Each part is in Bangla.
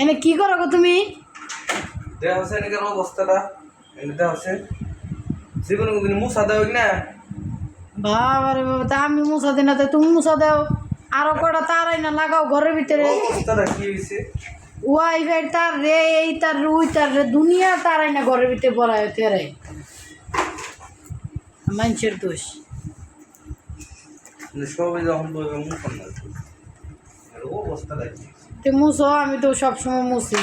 এনে কি করো গো তুমি? দেওয়া হচ্ছে নাকি আমার অবস্থাটা এনে দেওয়া হচ্ছে জীবনে কোনদিন মুসা দেওয়া না? বাবারে বাবা তা আমি মুছা দিই না তো তুমি মুছা দাও। আরও কটা তারাই না লাগাও ঘরের ভিতরে। অবস্থাটা কি হয়েছে ওয়াইফাই তার রে এই তার রে ওই তার রে দুনিয়া তারাই না ঘরের ভিতরে পড়ায় তেরাই মানুষের দোষ। মানে সবাই যখন বলবে মুখ ও অবস্থাটা কি? তো মুছো আমি তো সবসময় মুছি।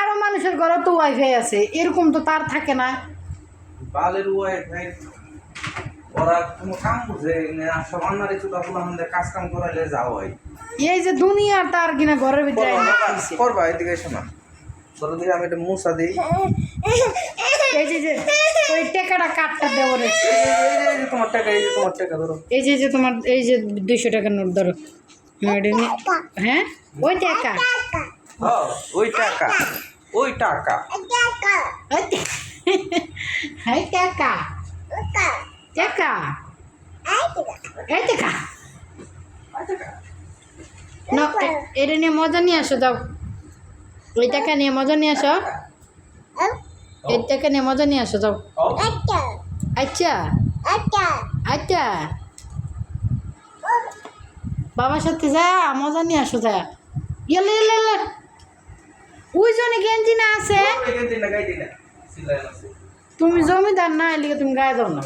আরও মানুষের ঘরে তো ওয়াইফাই আছে এরকম তো তার থাকে না। বালের এই যে দুনিয়ার তার কিনা ঘরের ভিতরে আইনা রাখছে। করবা এদিকে এসো না। দিকে আমি একটা মুসা দিই। এই যে ওই টেকাটা কাঠটা দেবো রে তোমার টাকা এই যে তোমার টাকা ধরো। এই যে যে তোমার এই যে দুইশো টাকার নোট ধরো। হ্যাঁ, হ্যাঁ? ওই টাকা? হ্যাঁ ওই টাকা। ওই টাকা। এই টাকা। টাকা। এই টাকা। না এটা নিয়ে মজা নিয়ে আসো যাও। ওই টাকা নিয়ে মজা নিয়ে আসো। এই টাকা নিয়ে মজা নিয়ে আসো যাও। আচ্ছা। আচ্ছা। বাবার সাথে যা মজা নিয়ে আসো যা। ইয়েলে ইয়েলে ইয়েলে ওই জন্য গেঞ্জি না আছে। তুমি জমিদার না এলিগে তুমি গায়ে দাও না।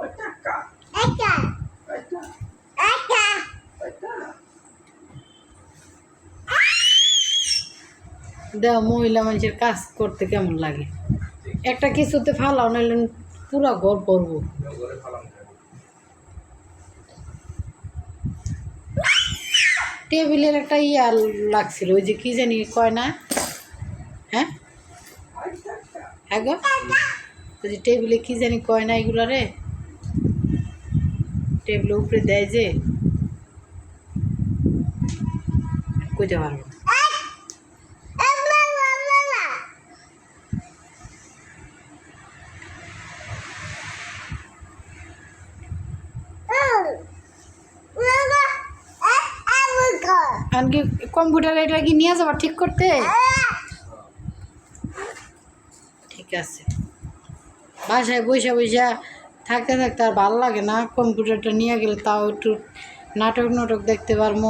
ওই টাকা। দেও মহিলা মানুষের কাজ করতে কেমন লাগে? একটা কিছুতে ফালাও, নাহলে পুরা ঘর ফালাম টেবিলের একটা ইয়া লাগছিল, ওই যে কি জানি কয় না? হ্যাঁ? হ্যাঁ গো ওই যে টেবিলে কি জানি কয় না এগুলো রে টেবিলের উপরে দেয় যে, কইতে পারব না। আর কি কম্পিউটার এটা কি নিয়ে যাবার ঠিক করতে? ঠিক আছে। বাসায় বসে বসে থাকতে থাকতে আর ভালো লাগে না, কম্পিউটারটা নিয়ে গেলে তাও একটু নাটক নাটক দেখতে পারব